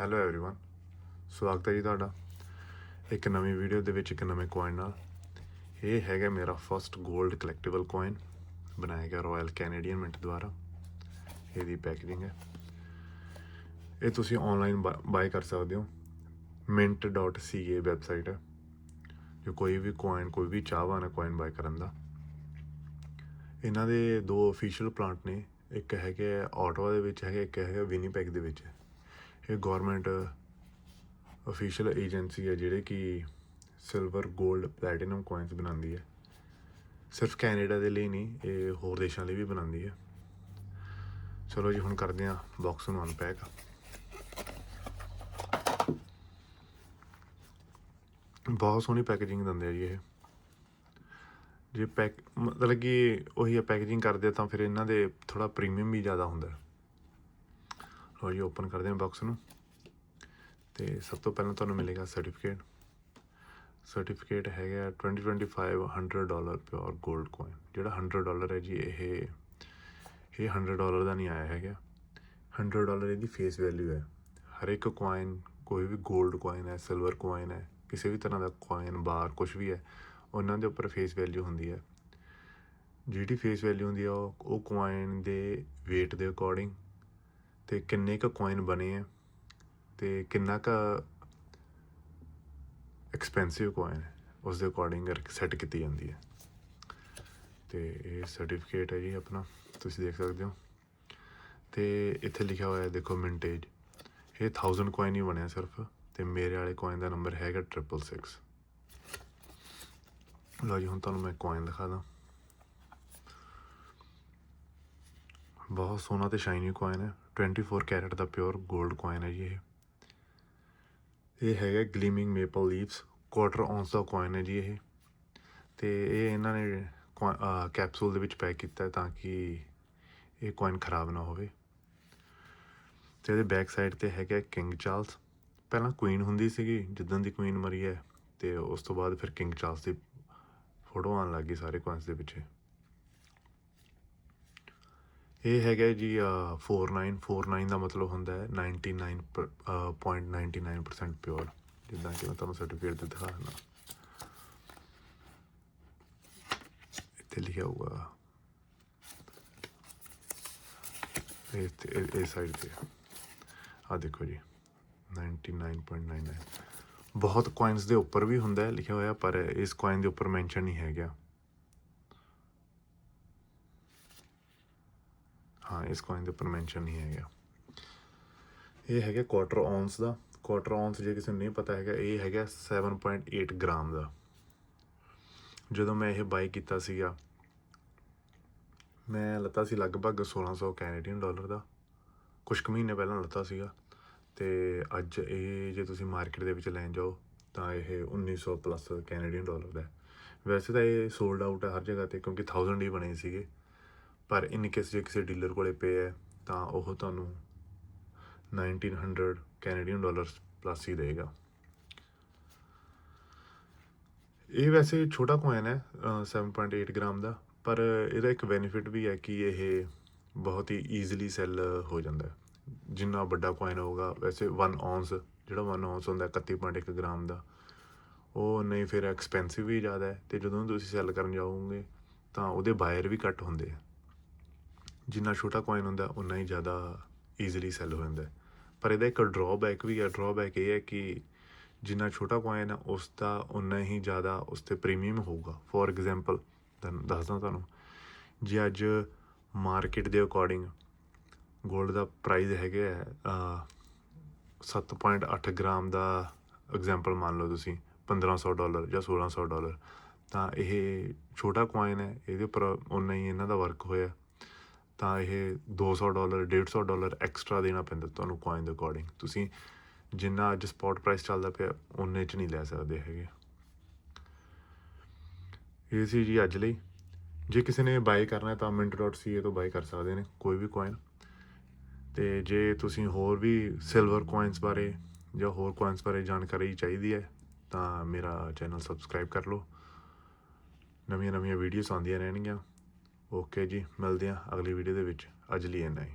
Hello everyone ਸਵਾਗਤ ਹੈ ਜੀ ਤੁਹਾਡਾ। ਇੱਕ ਨਵੀਂ ਵੀਡੀਓ ਦੇ ਵਿੱਚ ਇੱਕ ਨਵੇਂ ਕੋਇਨ ਨਾਲ। ਇਹ ਹੈਗਾ ਮੇਰਾ ਫਰਸਟ 골ਡ ਕਲੈਕਟੇਬਲ ਕੋਇਨ ਬਣਾਇਆ ਗਿਆ ਰਾਇਲ ਕੈਨੇਡੀਅਨ ਮਿੰਟ ਦੁਆਰਾ। ਇਹਦੀ ਪੈਕੇਜਿੰਗ ਹੈ। ਇਹ ਤੁਸੀਂ ਆਨਲਾਈਨ ਬਾਈ ਕਰ ਸਕਦੇ ਹੋ। mint.ca ਵੈਬਸਾਈਟ ਹੈ। ਜੋ ਕੋਈ ਵੀ ਕੋਇਨ ਕੋਈ ਵੀ ਚਾਹਵਾਨ ਹੈ ਕੋਇਨ ਬਾਈ ਕਰਨ ਦਾ। ਇਹਨਾਂ ਦੇ ਦੋ ਅਫੀਸ਼ੀਅਲ ਪਲਾਂਟ ਨੇ। ਇੱਕ ਹੈਗੇ ਆਟਵਾ ਦੇ ਵਿੱਚ ਹੈਗੇ ਇੱਕ ਹੈਗੇ ਵਿਨੀਪੈਗ ਦੇ ਵਿੱਚ। ਹੈ ਇਹ ਗਵਰਨਮੈਂਟ ਅਫੀਸ਼ੀਅਲ ਏਜੰਸੀ ਹੈ ਜਿਹੜੇ ਕਿ ਸਿਲਵਰ 골ਡ ਪਲੈਟੀਨਮ ਕੋਇਨਸ ਬਣਾਉਂਦੀ ਹੈ। ਸਿਰਫ ਕੈਨੇਡਾ ਦੇ ਲਈ ਨਹੀਂ, ਇਹ ਹੋਰ ਦੇਸ਼ਾਂ ਲਈ ਵੀ ਬਣਾਉਂਦੀ ਹੈ। ਚਲੋ ਜੀ, ਹੁਣ ਕਰਦੇ ਹਾਂ ਬਾਕਸ ਨੂੰ ਅਨਪੈਕ ਬਹੁਤ ਸੋਹਣੀ ਪੈਕੇਜਿੰਗ ਦਿੰਦੇ ਆ ਜੀ ਇਹ। ਜੇ ਪੈਕ ਮਤਲਬ ਕਿ ਉਹੀ ਪੈਕੇਜਿੰਗ ਕਰਦੇ ਤਾਂ ਫਿਰ ਇਹਨਾਂ ਦੇ ਥੋੜਾ ਪ੍ਰੀਮੀਅਮ ਵੀ ਜ਼ਿਆਦਾ ਹੁੰਦਾ ਹੈ ਜੀ ਓਪਨ ਕਰਦੇ ਹਾਂ ਬਾਕਸ ਨੂੰ ਤੇ ਸਭ ਤੋਂ ਪਹਿਲਾਂ ਤੁਹਾਨੂੰ ਮਿਲੇਗਾ ਸਰਟੀਫਿਕੇਟ ਸਰਟੀਫਿਕੇਟ ਹੈਗਾ 2025 100 ਡਾਲਰ ਪਿਓਰ 골ਡ ਕੋਇਨ ਜਿਹੜਾ 100 ਡਾਲਰ ਹੈ ਜੀ ਇਹ ਇਹ 100 ਡਾਲਰ ਦਾ ਨਹੀਂ ਆਇਆ ਹੈਗਾ 100 ਡਾਲਰ ਇਹਦੀ ਫੇਸ ਵੈਲਿਊ ਹੈ ਹਰ ਇੱਕ ਕੋਇਨ ਕੋਈ ਵੀ 골ਡ ਕੋਇਨ ਹੈ ਸਿਲਵਰ ਕੋਇਨ ਹੈ ਕਿਸੇ ਵੀ ਤਰ੍ਹਾਂ ਦਾ ਕੋਇਨ ਬਾਰ ਕੁਝ ਵੀ ਹੈ ਉਹਨਾਂ ਦੇ ਉੱਪਰ ਫੇਸ ਵੈਲਿਊ ਹੁੰਦੀ ਹੈ ਜਿਹੜੀ ਫੇਸ ਵੈਲਿਊ ਹੁੰਦੀ ਆ ਉਹ ਉਹ ਕੋਇਨ ਦੇ weight ਦੇ ਅਕੋਰਡਿੰਗ ਅਤੇ ਕਿੰਨੇ ਕੁ ਕੋਇਨ ਬਣੇ ਹੈ ਅਤੇ ਕਿੰਨਾ ਕੁ ਐਕਸਪੈਂਸਿਵ ਕੋਇਨ ਹੈ, ਉਸ ਦੇ ਅਕੋਰਡਿੰਗ ਸੈੱਟ ਕੀਤੀ ਜਾਂਦੀ ਹੈ। ਤੇ ਇਹ ਸਰਟੀਫਿਕੇਟ ਹੈ ਜੀ ਆਪਣਾ, ਤੁਸੀਂ ਦੇਖ ਸਕਦੇ ਹੋ। ਤੇ ਇੱਥੇ ਲਿਖਿਆ ਹੋਇਆ ਹੈ, ਦੇਖੋ ਮਿੰਟੇਜ ਇਹ 1000 ਕੋਇਨ ਹੀ ਬਣਿਆ ਸਿਰਫ, ਤੇ ਮੇਰੇ ਵਾਲੇ ਕੋਇਨ ਦਾ ਨੰਬਰ ਹੈਗਾ 666 ਲਓ ਜੀ, ਹੁਣ ਤੁਹਾਨੂੰ ਮੈਂ ਕੋਇਨ ਦਿਖਾ ਦਾਂ। ਬਹੁਤ ਸੋਹਣਾ ਤੇ ਸ਼ਾਈਨੀ ਕੋਇਨ ਹੈ। 24 ਕੈਰਟ ਦਾ ਪਿਓਰ 골ਡ ਕੋਇਨ ਹੈ ਜੀ ਇਹ। ਇਹ ਹੈਗਾ gleaming maple leaves quarter ounce ਦਾ ਕੋਇਨ ਹੈ ਜੀ ਇਹ। ਤੇ ਇਹ ਇਹਨਾਂ ਨੇ ਕੈਪਸੂਲ ਦੇ ਵਿੱਚ ਪੈਕ ਕੀਤਾ ਤਾਂ ਕਿ ਇਹ ਕੋਇਨ ਖਰਾਬ ਨਾ ਹੋਵੇ। ਤੇ ਇਹਦੇ ਬੈਕ ਸਾਈਡ ਤੇ ਹੈਗਾ ਕਿੰਗ ਚਾਰਲਸ ਪਹਿਲਾਂ ਕੁਈਨ ਹੁੰਦੀ ਸੀਗੀ ਜਿੱਦਾਂ ਦੀ ਕੁਈਨ ਮਰੀ ਹੈ, ਤੇ ਉਸ ਤੋਂ ਬਾਅਦ ਫਿਰ ਕਿੰਗ ਚਾਰਲਸ ਦੀ ਫੋਟੋ ਆਉਣ ਲੱਗੀ ਸਾਰੇ ਕੋਇਨਸ ਦੇ ਪਿੱਛੇ। ਇਹ ਹੈਗਾ ਜੀ 4949 ਦਾ ਮਤਲਬ ਹੁੰਦਾ ਹੈ 99.99% ਪਿਓਰ ਜਿੱਦਾਂ ਕਿ ਮੈਂ ਤੁਹਾਨੂੰ ਸਰਟੀਫਿਕੇਟ ਤੇ ਦਿਖਾ ਦਿੰਦਾ। ਇੱਥੇ ਲਿਖਿਆ ਹੋਊਗਾ। ਇਹ ਤੇ- ਇਹ ਸਾਈਡ ਤੇ ਆ। ਦੇਖੋ ਜੀ 99.99 ਬਹੁਤ ਕੋਇਨਸ ਦੇ ਉੱਪਰ ਵੀ ਹੁੰਦਾ ਲਿਖਿਆ ਹੋਇਆ, ਪਰ ਇਸ ਕੋਇਨ ਦੇ ਉੱਪਰ ਮੈਂਸ਼ਨ ਨਹੀਂ ਹੈਗਾ ਹਾਂ, ਇਸ ਕੋਇਨ ਦੇ ਉੱਪਰ ਮੈਂਸ਼ਨ ਨਹੀਂ ਹੈਗਾ। ਇਹ ਹੈਗਾ ਕੁਆਟਰ ਔਂਸ ਦਾ। ਕੁਆਟਰ ਔਂਸ ਜੇ ਕਿਸੇ ਨੂੰ ਨਹੀਂ ਪਤਾ ਹੈਗਾ, ਇਹ ਹੈਗਾ 7.8 ਗ੍ਰਾਮ ਦਾ। ਜਦੋਂ ਮੈਂ ਇਹ ਬਾਈ ਕੀਤਾ ਸੀਗਾ, ਮੈਂ ਲੱਤਾ ਸੀ ਲਗਭਗ 1600 ਕੈਨੇਡੀਅਨ ਡਾਲਰ ਦਾ। ਕੁਝ ਕੁ ਮਹੀਨੇ ਪਹਿਲਾਂ ਲੱਤਾ ਸੀਗਾ। ਤੇ ਅੱਜ ਇਹ ਜੇ ਤੁਸੀਂ ਮਾਰਕੀਟ ਦੇ ਵਿੱਚ ਲੈਣ ਜਾਓ, ਤਾਂ ਇਹ 1900 ਪਲੱਸ ਕੈਨੇਡੀਅਨ ਡਾਲਰ ਦਾ ਵੈਸੇ ਤਾਂ ਇਹ ਸੋਲਡ ਆਊਟ ਹੈ ਹਰ ਜਗ੍ਹਾ ਤੇ, ਕਿਉਂਕਿ 1000 ਹੀ ਬਣੇ ਸੀਗੇ। ਪਰ ਇਨ ਕੇਸ ਜੇ ਕਿਸੇ ਡੀਲਰ ਕੋਲੇ ਪਏ ਹੈ ਤਾਂ ਉਹ ਤੁਹਾਨੂੰ 1900 ਕੈਨੇਡੀਅਨ ਡਾਲਰਸ ਪਲੱਸ ਹੀ ਦੇਗਾ। ਇਹ ਵੈਸੇ ਛੋਟਾ ਕੋਇਨ ਹੈ ਅ, 7.8 ਗ੍ਰਾਮ ਦਾ ਪਰ ਇਹਦਾ ਇੱਕ ਬੈਨੀਫਿਟ ਵੀ ਹੈ ਕਿ ਇਹ ਬਹੁਤ ਹੀ ਈਜ਼ੀਲੀ ਸੈੱਲ ਹੋ ਜਾਂਦਾ ਹੈ। ਜਿੰਨਾ ਵੱਡਾ ਕੋਇਨ ਹੋਊਗਾ ਵੈਸੇ 1 ਔਂਸ ਜਿਹੜਾ 1 ਔਂਸ ਹੁੰਦਾ 31.1 ਗ੍ਰਾਮ ਦਾ ਉਹ ਨਹੀਂ ਫਿਰ ਐਕਸਪੈਂਸਿਵ ਵੀ ਜ਼ਿਆਦਾ ਹੈ ਤੇ ਜਦੋਂ ਤੁਸੀਂ ਸੈੱਲ ਕਰਨ ਜਾਓਗੇ ਤਾਂ ਉਹਦੇ ਬਾਇਰ ਵੀ ਘੱਟ ਹੁੰਦੇ ਆ। ਜਿੰਨਾ ਛੋਟਾ ਕੋਇਨ ਹੁੰਦਾ ਉਨਾ ਹੀ ਜ਼ਿਆਦਾ ਈਜ਼ੀਲੀ ਸੈੱਲ ਹੋ ਜਾਂਦਾ ਪਰ ਇਹਦਾ ਇੱਕ ਡਰਾਬੈਕ ਵੀ ਹੈ ਡਰਾਬੈਕ ਇਹ ਹੈ ਕਿ ਜਿੰਨਾ ਛੋਟਾ ਕੋਇਨ ਹੈ ਉਸ ਦਾ ਉਨਾ ਹੀ ਜ਼ਿਆਦਾ ਉਸ ਤੇ ਪ੍ਰੀਮੀਅਮ ਹੋਊਗਾ ਫੋਰ ਐਗਜ਼ਾਮਪਲ ਦੱਸਦਾ ਤੁਹਾਨੂੰ ਜੇ ਅੱਜ ਮਾਰਕੀਟ ਦੇ ਅਕੋਰਡਿੰਗ 골ਡ ਦਾ ਪ੍ਰਾਈਸ ਹੈਗੇ ਹੈ ਅਹ, 7.8 ਗ੍ਰਾਮ ਦਾ ਐਗਜ਼ਾਮਪਲ ਮੰਨ ਲਓ ਤੁਸੀਂ 1500 ਡਾਲਰ ਜਾਂ 1600 ਡਾਲਰ ਤਾਂ ਇਹ ਛੋਟਾ ਕੋਇਨ ਹੈ ਇਹਦੇ ਉੱਪਰ ਉਨਾ ਹੀ ਇਹਨਾਂ ਦਾ ਵਰਕ ਹੋਇਆ। ਤਾਂ ਇਹ 200 ਡਾਲਰ 150 ਡਾਲਰ ਐਕਸਟਰਾ ਦੇਣਾ ਪੈਂਦਾ ਤੁਹਾਨੂੰ ਕੋਇਨ ਦੇ ਅਕੋਰਡਿੰਗ ਤੁਸੀਂ ਜਿੰਨਾ ਅੱਜ ਸਪੌਟ ਪ੍ਰਾਈਸ ਚੱਲਦਾ ਪਿਆ ਉਹਨੇ ਚ ਨਹੀਂ ਲੈ ਸਕਦੇ ਹੈਗੇ। ਇਹ ਸੀ ਜੀ ਅੱਜ ਲਈ। ਜੇ ਕਿਸੇ ਨੇ ਬਾਈ ਕਰਨਾ ਹੈ ਤਾਂ mint.ca ਤੋਂ ਬਾਈ ਕਰ ਸਕਦੇ ਨੇ, ਕੋਈ ਵੀ ਕੋਇਨ ਤੇ ਜੇ ਤੁਸੀਂ ਹੋਰ ਵੀ ਸਿਲਵਰ ਕੋਇਨਸ ਬਾਰੇ ਜਾਂ ਹੋਰ ਕੋਇਨਸ ਬਾਰੇ ਜਾਣਕਾਰੀ ਚਾਹੀਦੀ ਹੈ, ਤਾਂ ਮੇਰਾ ਚੈਨਲ ਸਬਸਕ੍ਰਾਈਬ ਕਰ ਲਓ। ਨਵੀਆਂ ਨਵੀਆਂ ਵੀਡੀਓਜ਼ ਆਉਂਦੀਆਂ ਰਹਿਣਗੀਆਂ। ਓਕੇ ਜੀ ਮਿਲਦੇ ਹਾਂ ਅਗਲੀ ਵੀਡੀਓ ਦੇ ਵਿੱਚ। ਅੱਜ ਲਈ ਇੰਨਾ ਹੀ।